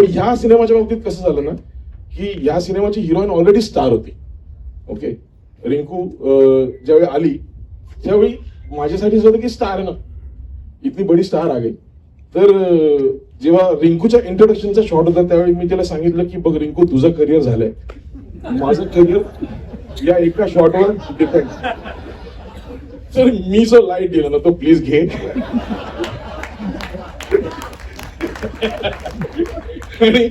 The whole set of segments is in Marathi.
पण ह्या सिनेमाच्या बाबतीत कसं झालं ना की ह्या सिनेमाची हिरोईन ऑलरेडी स्टार होती. ओके रिंकू ज्यावेळी आली त्यावेळी माझ्यासाठी होतं की स्टार आहे ना. इतनी बडी स्टार आ गई. तर जेव्हा रिंकूच्या इंट्रोडक्शनचा शॉट होता त्यावेळी मी त्याला सांगितलं की बघ रिंकू तुझं करिअर झालंय. माझं करिअर या एका शॉटवर डिपेंड सर मी जो लाइट दिला ना तो प्लीज घे. आणि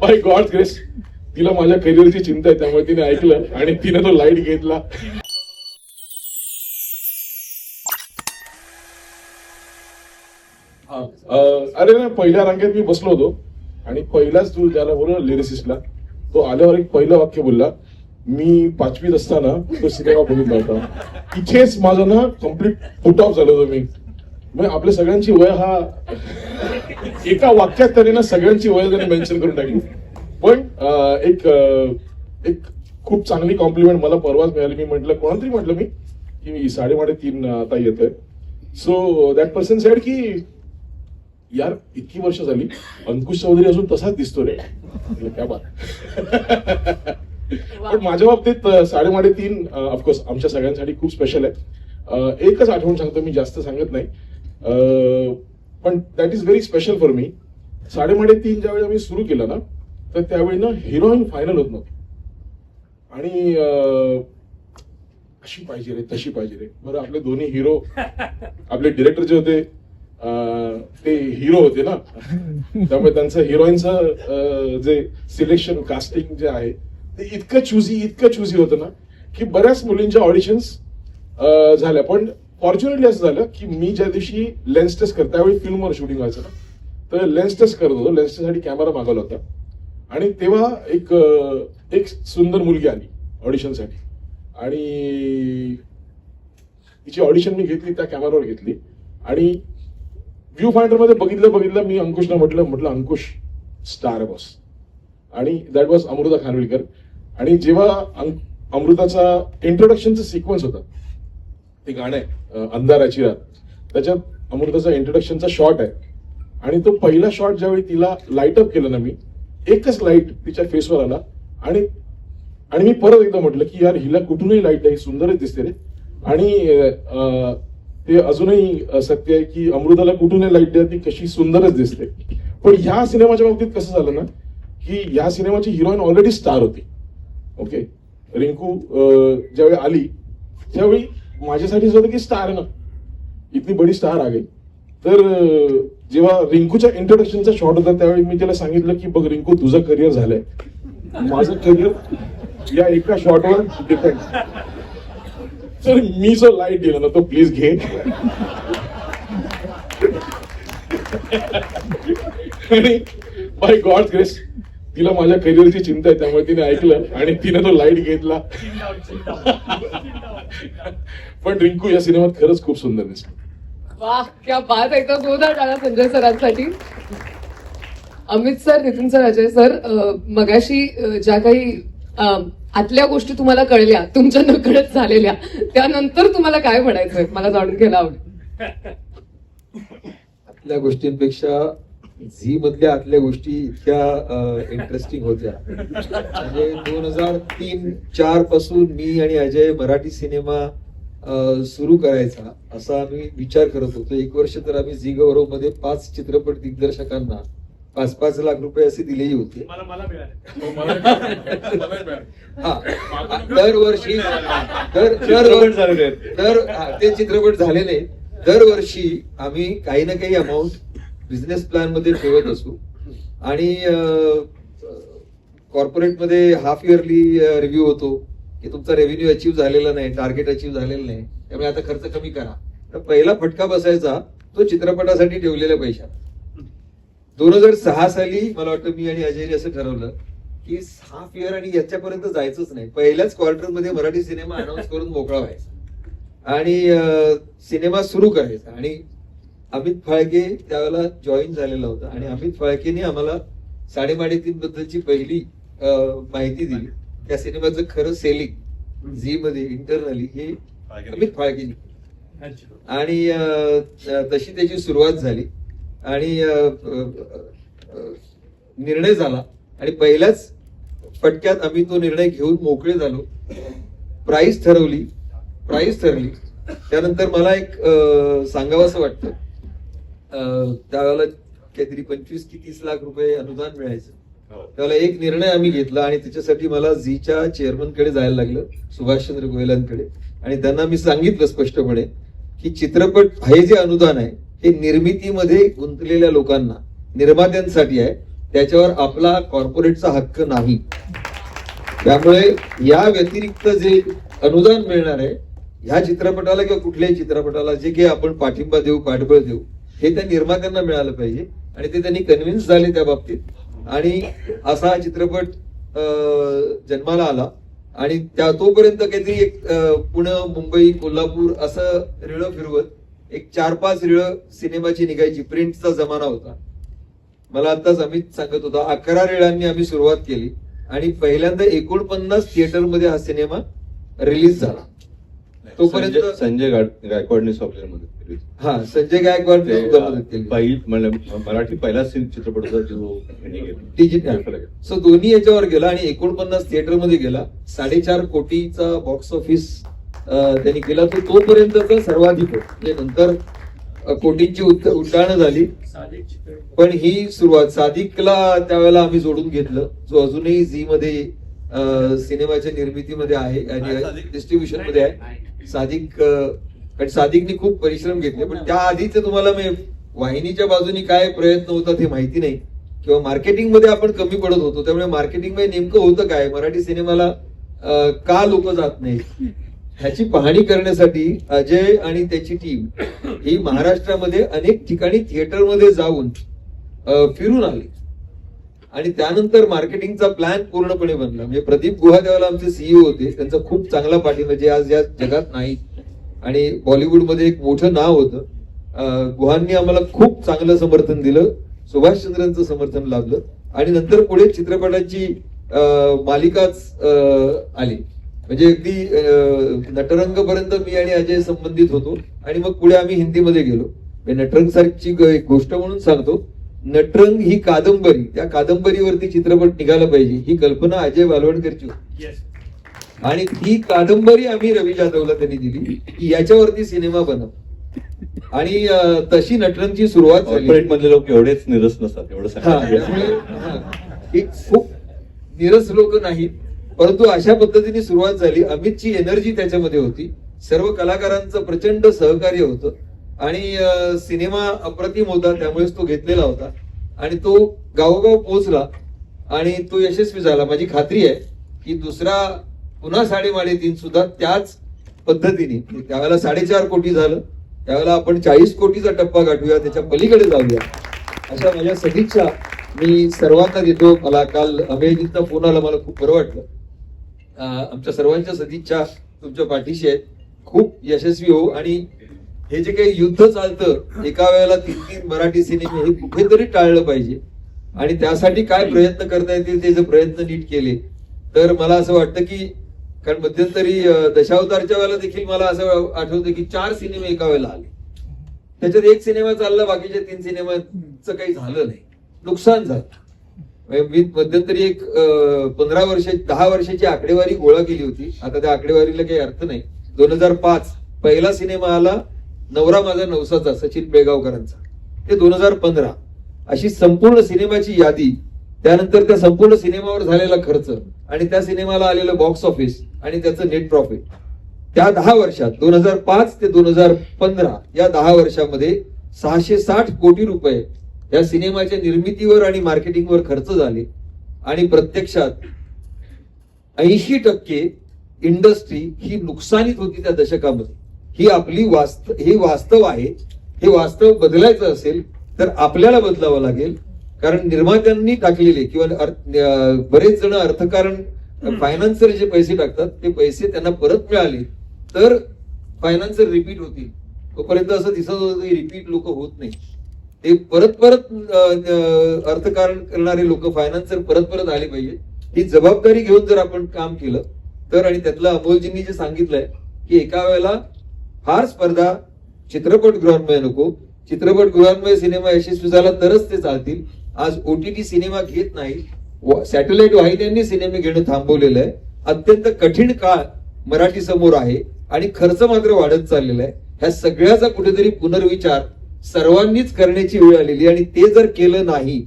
बाय गॉड ग्रेस तिला माझ्या करिअरची चिंता आहे त्यामुळे तिने ऐकलं आणि तिने तो लाइट घेतला. हा, अरे ना पहिल्या रांगेत मी बसलो होतो आणि पहिलाच तू ज्याला बोलला लिरिसिस्टला तो आल्यावर एक पहिलं वाक्य बोलला. मी पाचवीत असताना तो सिनेमा बघितला होता. इथेच माझं ना कंप्लीट पुट ऑफ झालं होतं मी. म्हणजे आपल्या सगळ्यांची वय हा एका वाक्यात त्याने ना सगळ्यांची वय त्याने मेन्शन करून टाकली. पण एक एक खूप चांगली कॉम्प्लिमेंट मला परवाच मिळाली. मी म्हटलं कोणाला तरी म्हटलं मी की साडेमाडे तीन आता येतोय. सो दॅट पर्सन सेड की यार इतकी वर्ष झाली अंकुश चौधरी अजून तसाच दिसतो रे. क्या बात. पण माझ्या बाबतीत साडेमाडे तीन ऑफकोर्स आमच्या सगळ्यांसाठी खूप स्पेशल आहे. एकच आठवण सांगतो मी जास्त सांगत नाही. पण that is very special for me Saade Maade Teen ज्यावेळी आम्ही सुरू केलं ना तर त्यावेळी ना हिरोईन फायनल होत नव्हती. आणि अशी पाहिजे रे तशी पाहिजे रे. बरं आपले दोन्ही हिरो आपले डिरेक्टर जे होते ते हिरो होते ना. त्यामुळे त्यांचं हिरोईनचं जे सिलेक्शन कास्टिंग जे आहे ते इतकं चुझी इतकं चुझी होतं ना की बऱ्याच मुलींच्या ऑडिशन्स झाल्या. पण फॉर्च्युनेटली असं झालं की मी ज्या दिवशी लेन्स टेस्ट करतो त्यावेळी फिल्मवर शूटिंग व्हायचं ना. तर लेन्स टेस्ट करत होतो. लेन्स टेस्टसाठी कॅमेरा मागवला होता. आणि तेव्हा एक एक सुंदर मुलगी आली ऑडिशनसाठी आणि तिची ऑडिशन मी घेतली त्या कॅमेरावर घेतली. आणि व्ह्यू फायंडरमध्ये बघितलं बघितलं मी अंकुशला म्हटलं म्हटलं अंकुश स्टार बॉस आणि दॅट वॉज अमृता खानविलकर. आणि जेव्हा अं- अमृताचा इंट्रोडक्शनचा सिक्वन्स होता ते गाणं आहे अंधाराची रात. त्याच्यात अमृताचा इंट्रोडक्शनचा शॉट आहे. आणि तो पहिला शॉट ज्यावेळी तिला लाइट अप केलं ना मी एकच लाइट तिच्या फेसवर आला आणि आणि मी परत एकदा म्हटलं की यार हिला कुठूनही लाइट आहे सुंदरच दिसते रे. आणि ते अजूनही सत्य आहे की अमृताला कुठूनही लाइट द्या ती कशी सुंदरच दिसते. पण ह्या सिनेमाच्या बाबतीत कसं झालं ना की ह्या सिनेमाची हिरोईन ऑलरेडी स्टार होती. ओके रिंकू ज्यावेळी आली त्यावेळी माझ्यासाठी होतं की स्टार ना. इतनी बडी स्टार आ गई. तर जेव्हा रिंकूच्या इंट्रोडक्शनचा शॉट होता त्यावेळी मी त्याला सांगितलं की बघ रिंकू तुझं करिअर झालंय. माझं करिअर या एका शॉटवर डिपेंड सर मी जो लाइट दिला ना तो प्लीज घे. आणि बाय गॉड ग्रेस तिला माझ्या करिअरची चिंता आहे त्यामुळे तिने ऐकलं आणि तिने तो लाइट घेतला. पण रिंकू या सिनेमात खरंच खूप सुंदर दिसली वाह क्या बात जोरदार टाळा Sanjay सरांसाठी. Amit sir Nitin sir Ajay sir अं, मगाशी अं, ज्या काही अं, आतल्या गोष्टी तुम्हाला कळल्या तुमच्या नकळत झालेल्या त्यानंतर तुम्हाला काय म्हणायचंय? मला जाणून घ्यायला आवडेल. आतल्या गोष्टींपेक्षा झी मधल्या आतल्या गोष्टी इतक्या इंटरेस्टिंग होत्या. म्हणजे दोन हजार तीन चारपासून मी आणि अजय मराठी सिनेमा सुरू करायचा असा आम्ही विचार करत होतो. एक वर्ष तर आम्ही झी गौरवमध्ये पाच चित्रपट दिग्दर्शकांना पाच पाच लाख रुपये असे दिलेही होते. मला मला मिळाले. हा दरवर्षी दर दर दर ते चित्रपट झाले नाही दरवर्षी आम्ही काही ना काही अमाऊंट बिझनेस प्लॅनमध्ये ठेवत असू. आणि कॉर्पोरेटमध्ये हाफ इयरली रिव्ह्यू होतो. की तुमचा रेव्हेन्यू अचीव्ह झालेला नाही टार्गेट अचीव्ह झालेलं नाही. त्यामुळे आता खर्च कमी करा. तर पहिला फटका बसायचा तो चित्रपटासाठी ठेवलेल्या पैशात. दोन हजार सहा साली मला वाटतं मी आणि अजयने असं ठरवलं की हाफ इयर आणि याच्यापर्यंत जायचंच नाही. पहिल्याच क्वार्टरमध्ये मराठी सिनेमा अनाऊन्स करून मोकळा व्हायचा. आणि सिनेमा सुरू करायचा. आणि अमित फाळके त्यावेळेला जॉईन झालेला होता. आणि अमित फाळकेने आम्हाला साडेमाडे तीन बद्दलची पहिली माहिती दिली. त्या सिनेमाचं खरं सेलिंग झी मध्ये इंटरनली हे अमित फाळकेने आणि तशी त्याची सुरुवात झाली. आणि निर्णय झाला. आणि पहिल्याच फटक्यात आम्ही तो निर्णय घेऊन मोकळे झालो. प्राइस ठरवली. प्राइस ठरली. त्यानंतर मला एक अं, सांगावंसं वाटतं. अं, त्यावेळेला काहीतरी पंचवीस की तीस लाख रुपये अनुदान मिळायचं. हो. त्यावेळेला एक निर्णय आम्ही घेतला आणि त्याच्यासाठी मला झीच्या चेअरमनकडे जायला लागलं सुभाषचंद्र गोयलांकडे. आणि त्यांना मी सांगितलं स्पष्टपणे की चित्रपट हे जे अनुदान आहे हे निर्मितीमध्ये गुंतलेल्या लोकांना निर्मात्यांसाठी आहे. त्याच्यावर आपला कॉर्पोरेटचा हक्क नाही. त्यामुळे या व्यतिरिक्त जे अनुदान मिळणार आहे ह्या चित्रपटाला किंवा कुठल्याही चित्रपटाला जे काही आपण पाठिंबा देऊ पाठबळ देऊ हे त्या निर्मात्यांना मिळालं पाहिजे. आणि ते त्यांनी कन्व्हिन्स झाले त्या बाबतीत. आणि असा हा चित्रपट जन्माला आला. आणि त्या तोपर्यंत काहीतरी एक पुणे मुंबई कोल्हापूर असं रिळं फिरवत एक चार पाच रिळं सिनेमाची निघायची. प्रिंटचा जमाना होता. मला आताच अमित सांगत होता अकरा रिळांनी आम्ही सुरुवात केली. आणि पहिल्यांदा एकोणपन्नास थिएटरमध्ये हा सिनेमा रिलीज झाला. तोपर्यंत संजय- संजय गाड- गायकवाडने आपल्याला मदत केली होती. हा संजय गायकवाड ते, सुद्धा मदत केली पहिल- म्हणजे मराठी पहिला सिन- चित्रपट होता जो यांनी केला. डिजिटल. सो दोन्ही याच्यावर गेला आणि एकोणपन्नास थिएटरमध्ये गेला. साडेचार कोटीचा बॉक्स ऑफिस त्यांनी केला. तो तोपर्यंतचा सर्वाधिक होता. म्हणजे नंतर अ, कोटींची उत- उड्डाणं झाली. पण ही सुरुवात सादिकला त्यावेळेला आम्ही जोडून घेतलं. जो अजूनही झी मध्ये अ, सिनेमाच्या निर्मितीमध्ये आहे आणि डिस्ट्रीब्युशनमध्ये आहे. सादिक कारण सादिकने खूप परिश्रम घेतले पण त्या आधीच तुम्हाला मी वाहिनीच्या बाजूनी काय प्रयत्न होतात हे माहिती नाही. किंवा मार्केटिंगमध्ये आपण कमी पडत होतो त्यामुळे मार्केटिंगमध्ये नेमकं होतं काय? मराठी सिनेमाला का लोक जात नाहीत? ह्याची पाहणी करण्यासाठी अजय आणि त्याची टीम ही महाराष्ट्रामध्ये अनेक ठिकाणी थिएटरमध्ये जाऊन फिरून आली. आणि त्यानंतर मार्केटिंगचा प्लॅन पूर्णपणे बनला. म्हणजे प्रदीप गुहा आमचे सीईओ होते. त्यांचा खूप चांगला पाठिंबा जे आज या जगात नाही. आणि बॉलिवूडमध्ये एक मोठं नाव होतं. गुहांनी आम्हाला खूप चांगलं समर्थन दिलं. सुभाषचंद्रांचं समर्थन लाभलं. आणि नंतर पुढे चित्रपटाची मालिकाच आली. म्हणजे अगदी नटरंग पर्यंत मी आणि अजय संबंधित होतो. आणि मग पुढे आम्ही हिंदीमध्ये गेलो. म्हणजे नटरंग सारखी एक गोष्ट म्हणून सांगतो. नटरंग ही कादंबरी. त्या कादंबरीवरती चित्रपट निघाला पाहिजे. ही कल्पना अजय वालवणकरची होती. आणि ती कादंबरी आम्ही रवी जाधवला त्यांनी दिली. की याच्यावरती सिनेमा बनव. आणि तशी नटरंगची सुरुवात मधले लोक एवढेच निरस नसतात एवढं खूप निरस लोक नाहीत. परंतु अशा पद्धतीने सुरुवात झाली. अमितची एनर्जी त्याच्यामध्ये होती. सर्व कलाकारांचं प्रचंड सहकार्य होतं. आणि सिनेमा अप्रतिम होता त्यामुळेच तो घेतलेला होता. आणि तो गावोगाव पोहोचला आणि तो यशस्वी झाला. माझी खात्री आहे की दुसरा पुन्हा साडेमाडे तीन सुद्धा त्याच पद्धतीने. त्यावेळेला साडेचार कोटी झालं. त्यावेळेला आपण चाळीस कोटीचा टप्पा गाठूया त्याच्या पलीकडे जाऊया. अशा माझ्या सदिच्छा मी सर्वांना देतो. मला काल अमेरिकेचा फोन आला मला खूप बरं वाटलं. आमच्या सर्वांच्या सदिच्छा तुमच्या पाठीशी आहेत. खूप यशस्वी हो आणि हे जे काही युद्ध चालतं एका वेळेला तीन तीन मराठी सिनेमे हे कुठेतरी टाळलं पाहिजे. आणि त्यासाठी काय प्रयत्न करता येतील ते जर प्रयत्न नीट केले. तर मला असं वाटतं की कारण मध्यंतरी दशावतारच्या वेळेला देखील मला असं आठवतं की चार सिनेमे एका वेळेला आले. त्याच्यात एक सिनेमा चालला बाकीच्या तीन सिनेमाचं काही झालं नाही. नुकसान झालं. म्हणजे मी मध्यंतरी एक पंधरा वर्ष दहा वर्षाची आकडेवारी गोळा केली होती. आता त्या आकडेवारीला काही अर्थ नाही. दोन हजार पाच पहिला सिनेमा आला नवरा माझा नवसाचा सचिन बेळगावकरांचा ते दोन हजार पंधरा. अशी संपूर्ण सिनेमाची यादी त्यानंतर त्या संपूर्ण सिनेमावर झालेला खर्च आणि त्या सिनेमाला आलेलं बॉक्स ऑफिस आणि त्याचं नेट प्रॉफिट त्या दहा वर्षात दोन हजार पाच ते दोन हजार पंधरा या दहा वर्षामध्ये सहाशे साठ कोटी रुपये या सिनेमाच्या निर्मितीवर आणि मार्केटिंगवर खर्च झाले. आणि प्रत्यक्षात ऐंशी टक्के इंडस्ट्री ही नुकसानीत होती त्या दशकामध्ये. ही आपली वास्तव हे वास्तव आहे हे वास्तव बदलायचं असेल तर आपल्याला बदलावं लागेल. कारण निर्मात्यांनी टाकलेले किंवा बरेच जण अर्थकारण फायनान्सर जे पैसे टाकतात ते पैसे त्यांना परत मिळाले तर फायनान्सर रिपीट होतील. तोपर्यंत असं दिसत होतं की रिपीट लोक होत नाही. ते परत परत अर्थकारण करणारे लोक फायनान्सर परत परत आले पाहिजे. ही जबाबदारी घेऊन जर आपण काम केलं तर आणि त्यातलं अमोलजींनी जे सांगितलंय की एका वेळेला फार स्पर्धा चित्रपटगृहांमध्ये नको. चित्रपटगृहांमध्ये सिनेमा यशस्वी झाला तरच ते चालतील. आज ओटीटी सिनेमा घेत नाही. सॅटेलाइट वाहिन्यांनी सिनेमे घेणं थांबवलेलं आहे. अत्यंत कठीण काळ मराठी समोर आहे आणि खर्च मात्र वाढत चाललेला आहे. ह्या सगळ्याचा कुठेतरी पुनर्विचार सर्वांनीच करण्याची वेळ आलेली आणि ते जर केलं नाही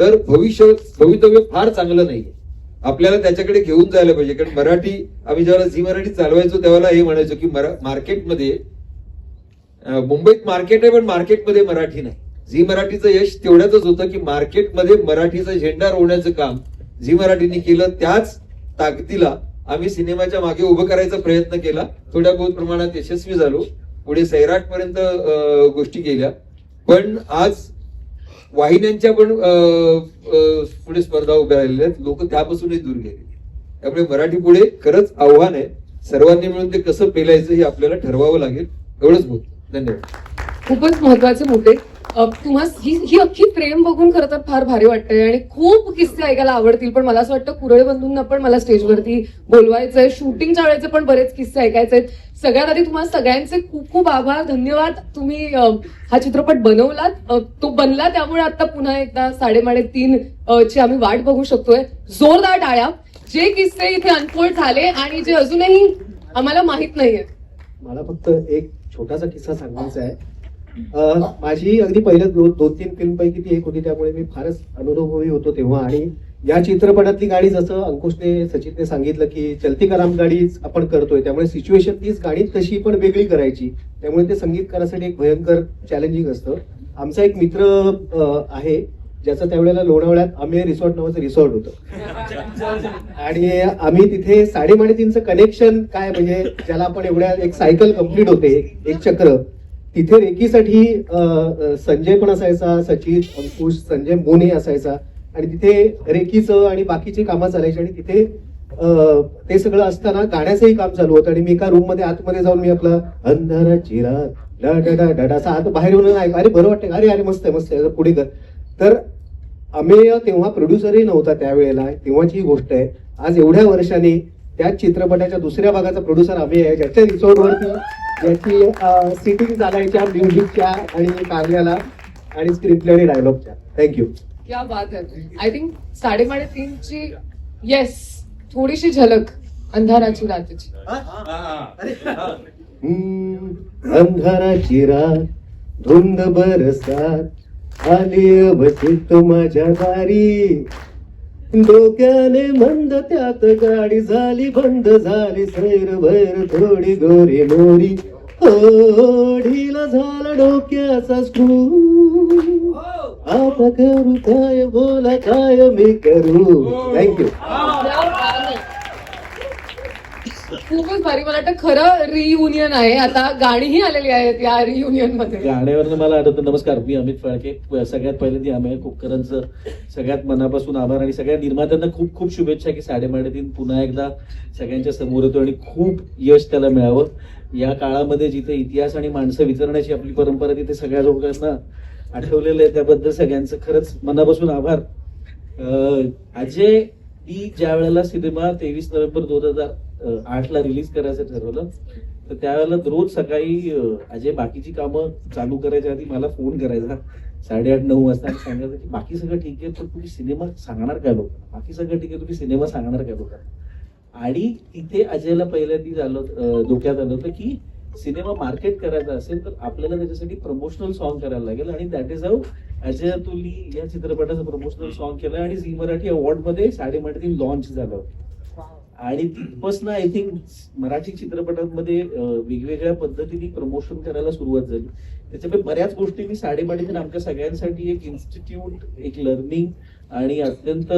तर भविष्य भवितव्य फार चांगलं नाहीये. आपल्याला त्याच्याकडे घेऊन जायला पाहिजे. कारण मराठी आम्ही ज्यावेळेला झी मराठी चालवायचो तेव्हा हे म्हणायचो की मार्केटमध्ये मुंबईत मार्केट आहे पण मार्केटमध्ये मराठी नाही. झी मराठीचं यश तेवढ्याच होतं की मार्केटमध्ये मराठीचा झेंडा रोवण्याचं काम झी मराठीने केलं. त्याच ताकदीला आम्ही सिनेमाच्या मागे उभं करायचा प्रयत्न केला. थोड्या बहुत प्रमाणात यशस्वी झालो. पुढे सैराट पर्यंत गोष्टी केल्या. पण आज वाहिन्यांच्या पण पुढे स्पर्धा उभ्या राहिलेल्या आहेत. लोक त्यापासूनही दूर गेले त्यामुळे मराठी पुढे खरंच आव्हान आहे. सर्वांनी मिळून ते कसं पेलायचं हे आपल्याला ठरवावं लागेल एवढंच बोल धन्यवाद. खूपच महत्त्वाचे मुद्दे. तुम्हा ही ही अख्खी फ्रेम बघून खरं तर फार भारी वाटतंय आणि खूप किस्से ऐकायला आवडतील पण मला असं वाटतं कुरळे बंधूंना पण मला स्टेजवरती बोलवायचंय. शूटिंगच्या वेळेचे पण बरेच किस्से ऐकायचे आहेत सगळ्यात आधी तुम्हाला सगळ्यांचे खूप खूप आभार धन्यवाद. तुम्ही हा चित्रपट बनवलात तो बनला त्यामुळे आता पुन्हा एकदा साडेमाडे तीन ची आम्ही वाट बघू शकतोय. जोरदार टाळ्या. जे किस्से इथे अनफोल्ड झाले आणि जे अजूनही आम्हाला माहीत नाहीये. मला फक्त एक छोटासा किस्सा सांगायचा आहे. माझी अगदी पहिल्या दोन तीन फिल्म पैकी ती एक होती त्यामुळे मी फारच अनुभवी होतो तेव्हा आणि या चित्रपटातली गाणी जसं अंकुशने सचिनने सांगितलं की चलती कराम गाडीच आपण करतोय त्यामुळे सिच्युएशन तीच गाणी तशी पण वेगळी करायची. त्यामुळे ते संगीतकारासाठी एक भयंकर चॅलेंजिंग असतं. आमचा एक मित्र आहे ज्याचं त्यावेळेला लोणावळ्यात आम्ही रिसॉर्ट नावाचं रिसॉर्ट होतं. आणि आम्ही तिथे साडेमाडेतीनचं कनेक्शन काय म्हणजे ज्याला आपण एवढ्या एक सायकल कंप्लीट होते एक चक्र तिथे रेकीसाठी संजय पण असायचा सचिन अंकुश संजय मोने असायचा. आणि तिथे रेखीचं आणि बाकीची कामं चालायची आणि तिथे ते सगळं असताना गाण्याचंही काम चालू होतं आणि मी एका रूममध्ये आतमध्ये जाऊन मी आपलं अंधाराची रात डा डा आत बाहेर येऊन ऐक अरे बरं वाटतं अरे अरे मस्त आहे मस्त आहे पुढे कर. तर अमेय तेव्हा प्रोड्युसरही नव्हता त्यावेळेला तेव्हाची गोष्ट आहे. आज एवढ्या वर्षांनी त्याच चित्रपटाच्या दुसऱ्या भागाचा प्रोड्युसर अमेय आहे ज्याच्या रिसॉर्टवरती ज्याची सिटिंग चालायच्या म्युझिकच्या आणि कार्याला आणि स्क्रिप्ट आणि डायलॉगच्या थँक्यू क्या बात है? आय थिंक साडेमाडे तीनची येस थोडीशी झलक अंधाराची रात्रीची. अंधाराची रात धुंद बरसात आली बसित माझ्या दारी डोक्याने मंद त्यात गाडी झाली बंद झाली सैर भैर थोडी गोरी मोरी. हो ढिला झाला डोक्याचा स्क्रू. आता करू काय बोला काय मी करू? थँक्यू खूपच भारी. मला वाटतं खरं रियुनियन आहे. आता गाणीही आलेली आहेत या रियुनियनमध्ये. गाण्यावरनं मला आठवतं नमस्कार मी अमित फळके सगळ्यात पहिल्यांदा अमेय कुपकरांचं सगळ्यात मनापासून आभार आणि सगळ्या निर्मात्यांना खूप खूप शुभेच्छा की साडेमाडेतीन पुन्हा एकदा सगळ्यांच्या समोर येतो आणि खूप यश त्याला मिळावं. या काळामध्ये जिथे इतिहास आणि माणसं विचारण्याची आपली परंपरा तिथे सगळ्या लोकांना आठवलेलं आहे त्याबद्दल सगळ्यांचं खरंच मनापासून आभार. अं, अजय ती ज्या वेळेला सिनेमा तेवीस नोव्हेंबर दोन हजार आठ ला रिलीज करायचं ठरवलं तर त्यावेळेला रोज सकाळी अजय बाकीची कामं चालू करायच्या आधी मला फोन करायचा. साडेआठ नऊ वाजता सांगायचं की बाकी सगळं ठीक आहे पण तुम्ही सिनेमा सांगणार काय लोक? बाकी सगळं ठीक आहे तुम्ही सिनेमा सांगणार काय लोक? आणि तिथे अजयला पहिल्यांदा झालं डोक्यात आलं होतं की सिनेमा मार्केट करायचा असेल तर आपल्याला त्याच्यासाठी प्रमोशनल सॉन्ग करायला लागेल. आणि दॅट इज हाऊ अजय अतुलनी या चित्रपटाचं प्रमोशनल सॉन्ग केलं आणि झी मराठी अवॉर्डमध्ये साडेमाडे लॉन्च झालं. आणि तिथपासून आय थिंक मराठी चित्रपटांमध्ये वेगवेगळ्या पद्धतीने प्रमोशन करायला सुरुवात झाली. त्याच्यामुळे बऱ्याच गोष्टी मी साडेमाडीतून आमच्या सगळ्यांसाठी एक इन्स्टिट्यूट एक लर्निंग आणि अत्यंत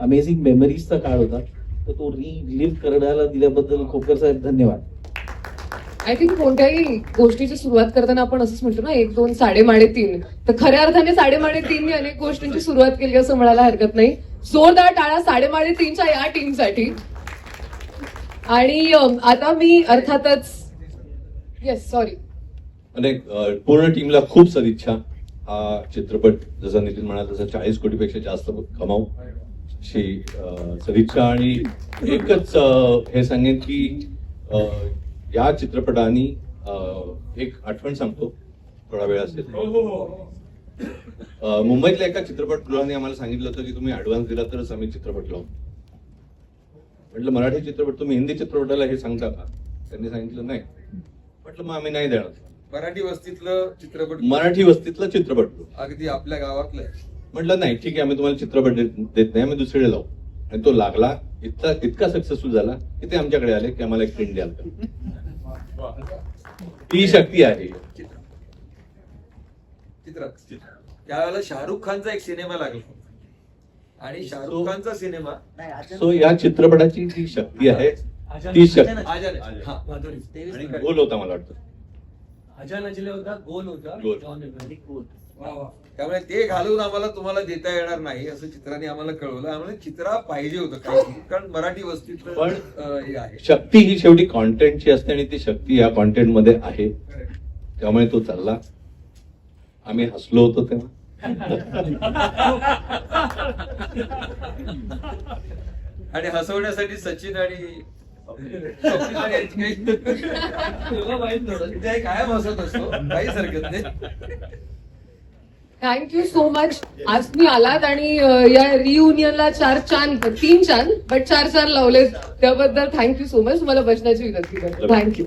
अमेझिंग मेमरीजचा काळ होता. तर तो री लिव्ह करायला दिल्याबद्दल खोकर साहेब धन्यवाद. आय थिंक कोणत्याही गोष्टीची सुरुवात करताना आपण असंच म्हणतो ना एक दोन साडेमाडे तीन. तर खऱ्या अर्थाने साडेमाडे मी अनेक गोष्टींची सुरुवात केली असं म्हणायला हरकत नाही. जोरदार टाळा साडेमाडे तीनच्या या टीमसाठी आणि आता मी अर्थातच येस सॉरी आणि पूर्ण टीमला खूप सदिच्छा हा चित्रपट जसा नितीन म्हणाला तसा चाळीस कोटीपेक्षा जास्त कमावू. अशी सदिच्छा आणि एकच हे सांगेन की या चित्रपटाने एक आठवण सांगतो थोडा वेळ असेल. अं, मुंबईतल्या एका चित्रपटगृहाने आम्हाला सांगितलं होतं की तुम्ही ऍडव्हान्स दिला तरच आम्ही चित्रपट लावू. म्हटलं मराठी चित्रपट तुम्ही हिंदी चित्रपटाला हे सांगता का? त्यांनी सांगितलं नाही. म्हटलं मग आम्ही नाही देणार. मराठी वस्तीतलं चित्रपट मराठी वस्तीतला चित्रपट अगदी आपल्या गावातलं. म्हटलं नाही ठीक आहे आम्ही तुम्हाला चित्रपट देत देत नाही आम्ही दुसरीकडे लावू. आणि तो लागला इतका इतका सक्सेसफुल झाला की ते आमच्याकडे आले की आम्हाला एक प्रिंट द्याल का ही शक्ती आहे. चित्र चित्र त्यावेळेला शाहरुख खानचा एक सिनेमा लागला. आणि शाहरुख खानचा सिनेमा सो या चित्रपटाची जी शक्ती आहे. ती शक्ती. हा गोल होता मला वाटतं. गोल होता. गोल. गोल. त्यामुळे ते घालून आम्हाला तुम्हाला देता येणार नाही असं चित्राने आम्हाला कळवलं. आम्हाला चित्रा पाहिजे होतं काही कारण मराठी वस्तीतलं पण- हे आहे. शक्ती ही शेवटी कॉन्टेंटची असते आणि ती शक्ती या कॉन्टेंटमध्ये आहे. त्यामुळे तो चालला. आम्ही हसलो होतो तेव्हा. आणि हसवण्यासाठी सचिन आणि काही- कायम हसत असतो? काहीच हरकत नाही. थँक्यू सो मच आज तुम्ही आलात आणि या रियुनियनला चार चान तीन चान बट चार चार लावलेत. त्याबद्दल थँक्यू सो मच तुम्हाला बसण्याची विनंती करतो. थँक्यू